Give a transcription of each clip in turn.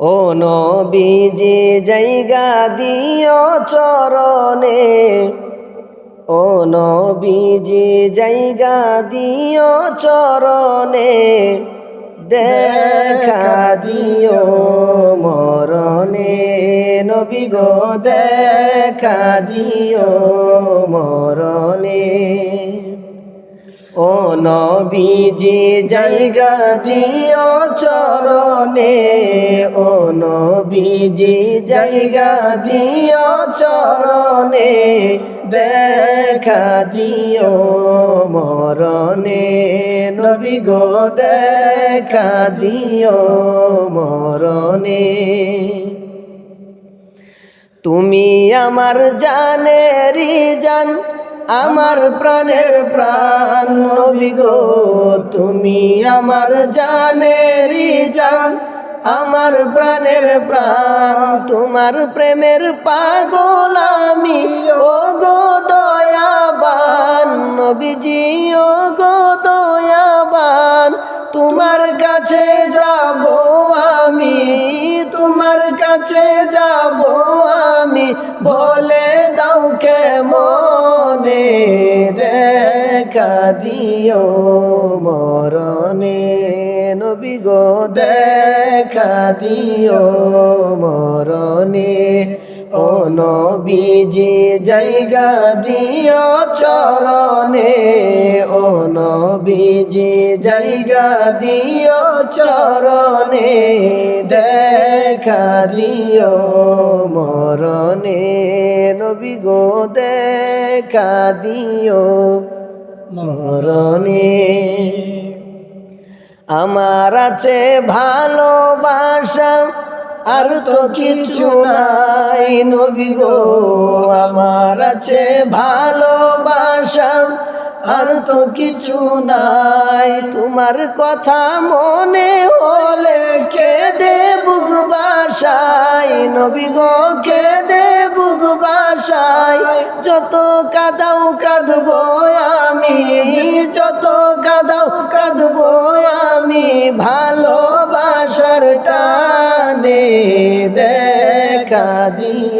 ও নবীজি, জায়গা দিও চরণে। ও নবীজি, জায়গা দিও চরণে। দেখা দিও মরণে। নবী গো, দেখা দিও মরণে। ও নবীজি, জায়গা দিও চরণে। ও নবীজি, জায়গা দিও চরণে, দেখা দিও মরণে। নবী গো, দেখা দিও মরণে। তুমি আমার জানেরি জান, আমার প্রাণের প্রাণ। নবী গো, তুমি আমার জানেরি জান আমার প্রাণের প্রাণ, তোমার প্রেমের পাগল আমি। ও গো দয়াবান, নবীজি ও গো দয়াবান, তোমার কাছে যাব আমি, তোমার কাছে যাব আমি। বলে দাও কে মনে দেখা দিও মরণে। নবী গো, দেখা দিও মরণে। ও নবীজি জায়গা দিও চরণে। ও নবীজি জায়গা দিও চরণে। দেখা দিও মরণে। নবী গো, দেখা দিও মরণে। আমার আছে ভালোবাসা, আর তো কিছু নাই নবী গো। আমার আছে ভালোবাসা, আর তো কিছু নাই। তোমার কথা মনে হলে কে বুক বাসাই নবী গো কে দে বুক বাসাই যত কাদাও কাঁদবো আমি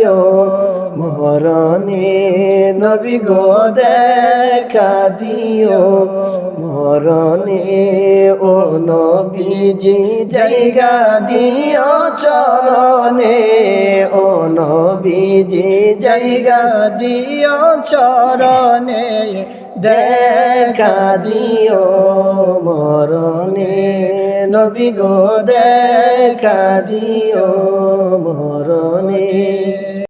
দিও মরণে নবী গো দেখা দিও। মরণে ও নবীজি জায়গা দিও চরণে। ও নবীজি জায়গা দিও চরণে। দেখা দিও। মরণে নবী গো দেখা দিও। মরণে